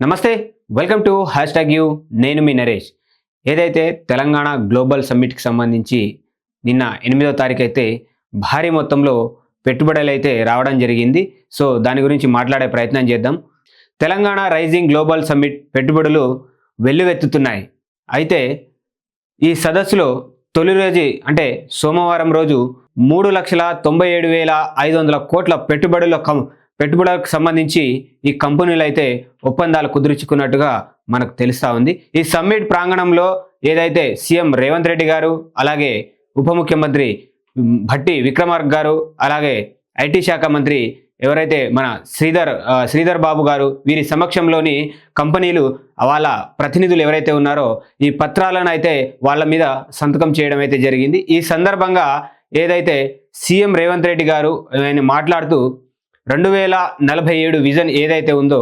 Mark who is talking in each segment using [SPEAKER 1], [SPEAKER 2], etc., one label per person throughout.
[SPEAKER 1] నమస్తే welcome to hashtag U నేను మీ నరేష్. ఏదైతే తెలంగాణ గ్లోబల్ సమ్మిట్కి సంబంధించి నిన్న ఎనిమిదో తారీఖు అయితే భారీ మొత్తంలో పెట్టుబడులు అయితే రావడం జరిగింది. సో దాని గురించి మాట్లాడే ప్రయత్నం చేద్దాం. తెలంగాణ రైజింగ్ గ్లోబల్ సమ్మిట్ పెట్టుబడులు వెల్లువెత్తుతున్నాయి. అయితే ఈ సదస్సులో తొలి రోజు అంటే సోమవారం రోజు మూడు లక్షల తొంభై ఏడు వేల ఐదు వందల కోట్ల పెట్టుబడుల కం పెట్టుబడులకు సంబంధించి ఈ కంపెనీలు అయితే ఒప్పందాలు కుదుర్చుకున్నట్టుగా మనకు తెలుస్తూ ఉంది. ఈ సమ్మిట్ ప్రాంగణంలో ఏదైతే సీఎం రేవంత్ రెడ్డి గారు అలాగే ఉప ముఖ్యమంత్రి భట్టి విక్రమార్క్ గారు అలాగే ఐటీ శాఖ మంత్రి ఎవరైతే మన శ్రీధర్ శ్రీధర్ బాబు గారు వీరి సమక్షంలోని కంపెనీలు వాళ్ళ ప్రతినిధులు ఎవరైతే ఉన్నారో ఈ పత్రాలను అయితే వాళ్ళ మీద సంతకం చేయడం అయితే జరిగింది. ఈ సందర్భంగా ఏదైతే సీఎం రేవంత్ రెడ్డి గారు ఆయన మాట్లాడుతూ రెండు వేల నలభై ఏడు విజన్ ఏదైతే ఉందో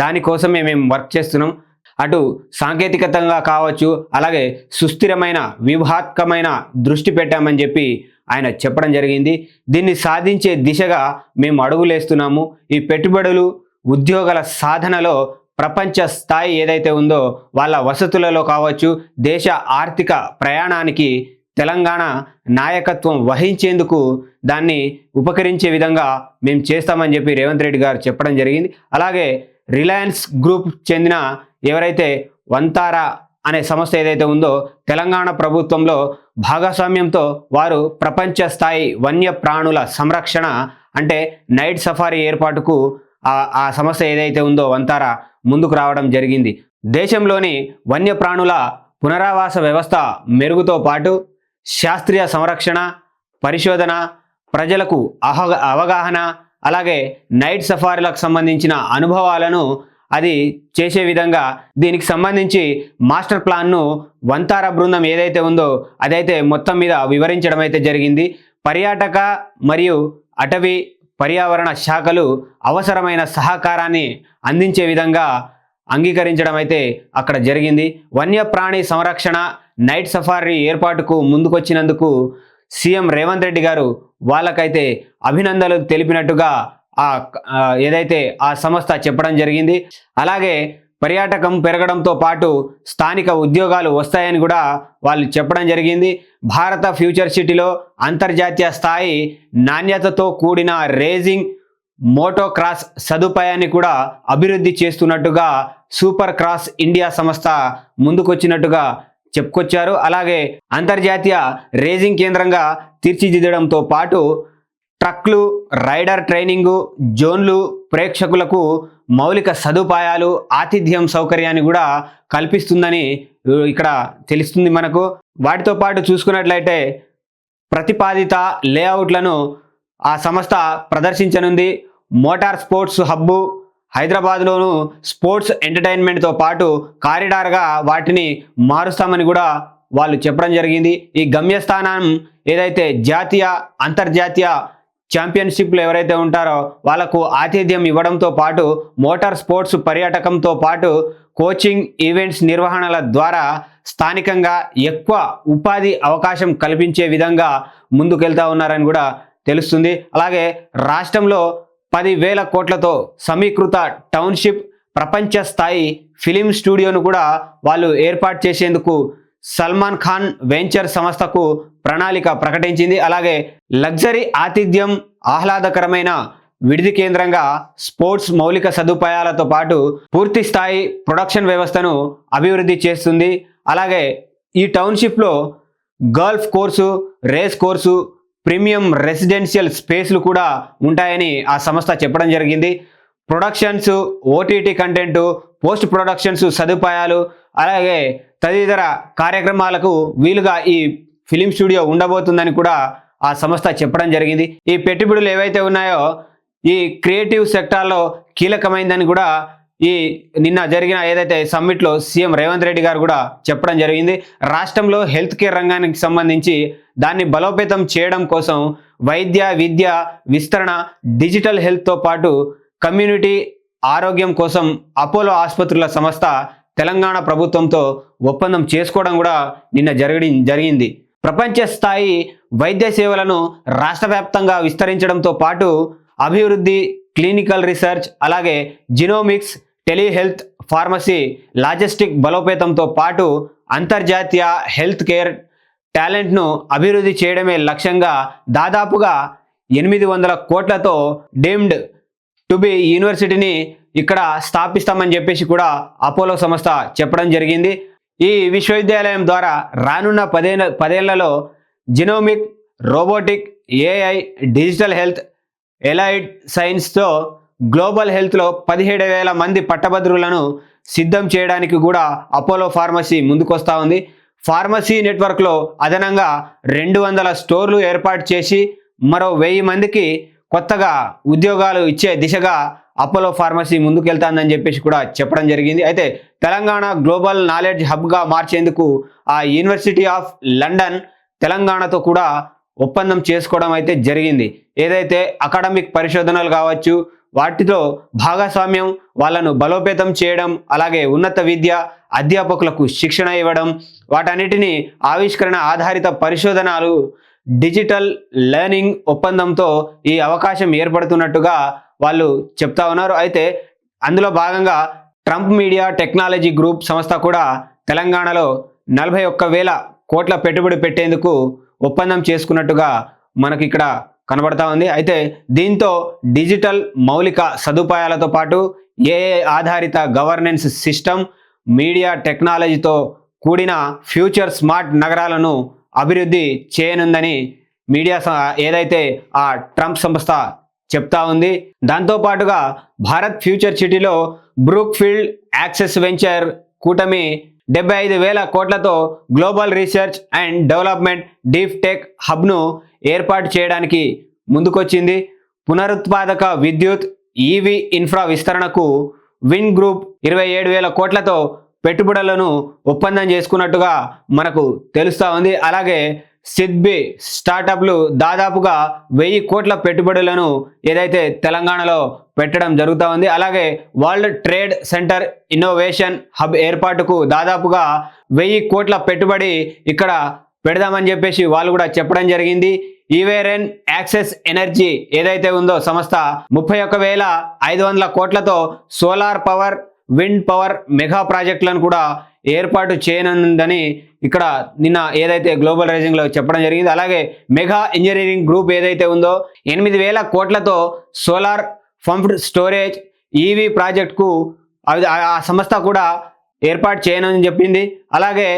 [SPEAKER 1] దానికోసమే మేము వర్క్ చేస్తున్నాం. అటు సాంకేతికతంగా కావచ్చు అలాగే సుస్థిరమైన వ్యూహాత్మకమైన దృష్టి పెట్టామని చెప్పి ఆయన చెప్పడం జరిగింది. దీన్ని సాధించే దిశగా మేము అడుగులేస్తున్నాము. ఈ పెట్టుబడులు ఉద్యోగాల సాధనలో ప్రపంచ స్థాయి ఏదైతే ఉందో వాళ్ళ వసతులలో కావచ్చు దేశ ఆర్థిక ప్రయాణానికి తెలంగాణ నాయకత్వం వహించేందుకు దాన్ని ఉపకరించే విధంగా మేము చేస్తామని చెప్పి రేవంత్ రెడ్డి గారు చెప్పడం జరిగింది. అలాగే రిలయన్స్ గ్రూప్ చెందిన ఎవరైతే వంతారా అనే సంస్థ ఏదైతే ఉందో తెలంగాణ ప్రభుత్వంలో భాగస్వామ్యంతో వారు ప్రపంచ స్థాయి వన్య ప్రాణుల సంరక్షణ అంటే నైట్ సఫారీ ఏర్పాటుకు ఆ ఆ సంస్థ ఏదైతే ఉందో వంతారా ముందుకు రావడం జరిగింది. దేశంలోని వన్యప్రాణుల పునరావాస వ్యవస్థ మెరుగుతో పాటు శాస్త్రీయ సంరక్షణ పరిశోధన ప్రజలకు అహ అవగాహన అలాగే నైట్ సఫారీలకు సంబంధించిన అనుభవాలను అది చేసే విధంగా దీనికి సంబంధించి మాస్టర్ ప్లాన్ను వంతార బృందం ఏదైతే ఉందో అదైతే మొత్తం మీద వివరించడం అయితే జరిగింది. పర్యాటక మరియు అటవీ పర్యావరణ శాఖలు అవసరమైన సహకారాన్ని అందించే విధంగా అంగీకరించడం అయితే అక్కడ జరిగింది. వన్యప్రాణి సంరక్షణ నైట్ సఫారీ ఏర్పాటుకు ముందుకొచ్చినందుకు సీఎం రేవంత్ రెడ్డి గారు వాళ్ళకైతే అభినందనలు తెలిపినట్టుగా ఆ ఆ, ఏదైతే ఆ సంస్థ చెప్పడం జరిగింది. అలాగే పర్యాటకం పెరగడంతో పాటు స్థానిక ఉద్యోగాలు వస్తాయని కూడా వాళ్ళు చెప్పడం జరిగింది. భారత ఫ్యూచర్ సిటీలో అంతర్జాతీయ స్థాయి నాణ్యతతో కూడిన రేజింగ్ మోటో క్రాస్ సదుపాయాన్ని కూడా అభివృద్ధి చేస్తున్నట్టుగా సూపర్ క్రాస్ ఇండియా సంస్థ ముందుకొచ్చినట్టుగా చెప్పుకొచ్చారు. అలాగే అంతర్జాతీయ రేజింగ్ కేంద్రంగా తీర్చిదిద్దడంతో పాటు ట్రక్లు రైడర్ ట్రైనింగు జోన్లు ప్రేక్షకులకు మౌలిక సదుపాయాలు ఆతిథ్యం సౌకర్యాన్ని కూడా కల్పిస్తుందని ఇక్కడ తెలుస్తుంది మనకు. వాటితో పాటు చూసుకున్నట్లయితే ప్రతిపాదిత లేఅవుట్లను ఆ సంస్థ ప్రదర్శించనుంది. మోటార్ స్పోర్ట్స్ హబ్బు హైదరాబాద్లోను స్పోర్ట్స్ ఎంటర్టైన్మెంట్తో పాటు కారిడార్గా వాటిని మారుస్తామని కూడా వాళ్ళు చెప్పడం జరిగింది. ఈ గమ్యస్థానం ఏదైతే జాతీయ అంతర్జాతీయ ఛాంపియన్షిప్లు ఎవరైతే ఉంటారో వాళ్ళకు ఆతిథ్యం ఇవ్వడంతో పాటు మోటార్ స్పోర్ట్స్ పర్యాటకంతో పాటు కోచింగ్ ఈవెంట్స్ నిర్వహణల ద్వారా స్థానికంగా ఎక్కువ ఉపాధి అవకాశం కల్పించే విధంగా ముందుకెళ్తా ఉన్నారని కూడా తెలుస్తుంది. అలాగే రాష్ట్రంలో పదివేల కోట్లతో సమీకృత టౌన్షిప్ ప్రపంచ స్థాయి ఫిలిం స్టూడియోను కూడా వాళ్ళు ఏర్పాటు చేసేందుకు సల్మాన్ ఖాన్ వెంచర్ సంస్థకు ప్రణాళిక ప్రకటించింది. అలాగే లగ్జరీ ఆతిథ్యం ఆహ్లాదకరమైన విడిది కేంద్రంగా స్పోర్ట్స్ మౌలిక సదుపాయాలతో పాటు పూర్తి స్థాయి ప్రొడక్షన్ వ్యవస్థను అభివృద్ధి చేస్తుంది. అలాగే ఈ టౌన్షిప్లో golf course race course premium residential స్పేస్లు కూడా ఉంటాయని ఆ సంస్థ చెప్పడం జరిగింది. Productions OTT content post productions సదుపాయాలు అలాగే తదితర కార్యక్రమాలకు వీలుగా ఈ ఫిలిం స్టూడియో ఉండబోతుందని కూడా ఆ సంస్థ చెప్పడం జరిగింది. ఈ పెట్టుబడులు ఏవైతే ఉన్నాయో ఈ క్రియేటివ్ సెక్టార్లో కీలకమైందని కూడా ఈ నిన్న జరిగిన ఏదైతే సమ్మిట్లో సీఎం రేవంత్ రెడ్డి గారు కూడా చెప్పడం జరిగింది. రాష్ట్రంలో హెల్త్ కేర్ రంగానికి సంబంధించి దాన్ని బలోపేతం చేయడం కోసం వైద్య విద్య విస్తరణ డిజిటల్ హెల్త్తో పాటు కమ్యూనిటీ ఆరోగ్యం కోసం అపోలో ఆసుపత్రుల సంస్థ తెలంగాణ ప్రభుత్వంతో ఒప్పందం చేసుకోవడం కూడా నిన్న జరగడి జరిగింది. ప్రపంచ స్థాయి వైద్య సేవలను రాష్ట్ర వ్యాప్తంగా విస్తరించడంతో పాటు అభివృద్ధి క్లినికల్ రీసెర్చ్ అలాగే జినోమిక్స్ టెలిహెల్త్ ఫార్మసీ లాజిస్టిక్ బలోపేతంతో పాటు అంతర్జాతీయ హెల్త్ కేర్ టాలెంట్ను అభివృద్ధి చేయడమే లక్ష్యంగా దాదాపుగా ఎనిమిది వందల కోట్లతో డీమ్డ్ టు బి యూనివర్సిటీని ఇక్కడ స్థాపిస్తామని చెప్పేసి కూడా అపోలో సంస్థ చెప్పడం జరిగింది. ఈ విశ్వవిద్యాలయం ద్వారా రానున్న పదే పదేళ్ళలో genomic robotic AI digital health allied సైన్స్తో global హెల్త్లో పదిహేడు వేల మంది పట్టభద్రులను సిద్ధం చేయడానికి కూడా అపోలో ఫార్మసీ ముందుకొస్తా ఉంది. ఫార్మసీ నెట్వర్క్లో అదనంగా రెండు వందల స్టోర్లు ఏర్పాటు చేసి మరో వెయ్యి మందికి కొత్తగా ఉద్యోగాలు ఇచ్చే దిశగా అపోలో ఫార్మసీ ముందుకెళ్తాందని చెప్పేసి కూడా చెప్పడం జరిగింది. అయితే తెలంగాణ గ్లోబల్ నాలెడ్జ్ హబ్గా మార్చేందుకు ఆ యూనివర్సిటీ ఆఫ్ లండన్ తెలంగాణతో కూడా ఒప్పందం చేసుకోవడం అయితే జరిగింది. ఏదైతే అకాడమిక్ పరిశోధనలు కావచ్చు వాటితో భాగస్వామ్యం వాళ్ళను బలోపేతం చేయడం అలాగే ఉన్నత విద్య అధ్యాపకులకు శిక్షణ ఇవ్వడం వాటన్నిటిని ఆవిష్కరణ ఆధారిత పరిశోధనలు డిజిటల్ లెర్నింగ్ ఒప్పందంతో ఈ అవకాశం ఏర్పడుతున్నట్టుగా వాళ్ళు చెప్తా ఉన్నారు. అయితే అందులో భాగంగా ట్రంప్ మీడియా టెక్నాలజీ గ్రూప్ సంస్థ కూడా తెలంగాణలో నలభై ఒక్క వేల కోట్ల పెట్టుబడి పెట్టేందుకు ఒప్పందం చేసుకున్నట్టుగా మనకి ఇక్కడ కనబడతా ఉంది. అయితే దీంతో డిజిటల్ మౌలిక సదుపాయాలతో పాటు ఏఏ ఆధారిత గవర్నెన్స్ సిస్టమ్ మీడియా టెక్నాలజీతో కూడిన ఫ్యూచర్ స్మార్ట్ నగరాలను అభివృద్ధి చేయనుందని మీడియా ఏదైతే ఆ ట్రంప్ సంస్థ చెప్తా ఉంది. దాంతో పాటుగా భారత్ ఫ్యూచర్ సిటీలో బ్రూక్ ఫీల్డ్ యాక్సెస్ వెంచర్ కూటమి డెబ్బై ఐదు వేల కోట్లతో global research and development deep tech హబ్ను ఏర్పాటు చేయడానికి ముందుకొచ్చింది. పునరుత్పాదక విద్యుత్ ఈవీ ఇన్ఫ్రా విస్తరణకు విన్ గ్రూప్ ఇరవై ఏడు వేల కోట్లతో పెట్టుబడులను ఒప్పందం చేసుకున్నట్టుగా మనకు తెలుస్తూ ఉంది. అలాగే సిద్బి స్టార్టప్లు దాదాపుగా వెయ్యి కోట్ల పెట్టుబడులను ఏదైతే తెలంగాణలో పెట్టడం జరుగుతూ ఉంది అలాగే world trade centre innovation hub ఏర్పాటుకు దాదాపుగా వెయ్యి కోట్ల పెట్టుబడి ఇక్కడ పెడదామని చెప్పేసి వాళ్ళు కూడా చెప్పడం జరిగింది. ఈవేరెన్ యాక్సెస్ ఎనర్జీ ఏదైతే ఉందో సంస్థ ముప్పై ఒక్క వేల ఐదు వందల కోట్లతో solar power wind power mega ప్రాజెక్టులను కూడా ఏర్పాటు చేయనుందని ఇక్కడ నిన్న ఏదైతే గ్లోబల్ రైజింగ్లో చెప్పడం జరిగింది. అలాగే మెగా ఇంజనీరింగ్ గ్రూప్ ఏదైతే ఉందో ఎనిమిది వేల కోట్లతో సోలార్ పంప్డ్ స్టోరేజ్ ఈవీ ప్రాజెక్టుకు ఆ ఆ సంస్థ కూడా ఏర్పాటు చేయనని చెప్పింది. అలాగే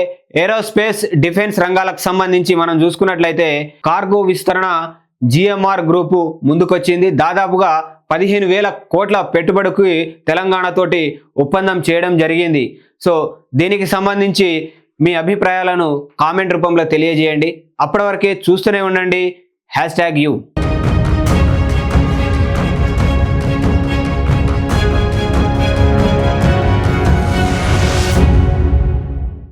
[SPEAKER 1] ఏరోస్పేస్ డిఫెన్స్ రంగాలకు సంబంధించి మనం చూసుకున్నట్లయితే కార్గో విస్తరణ జిఎంఆర్ గ్రూపు ముందుకొచ్చింది. దాదాపుగా పదిహేను వేల కోట్ల పెట్టుబడికి తెలంగాణతోటి ఒప్పందం చేయడం జరిగింది. సో దీనికి సంబంధించి మీ అభిప్రాయాలను కామెంట్ రూపంలో తెలియజేయండి. అప్పటి వరకే చూస్తూనే ఉండండి. Hashtag U.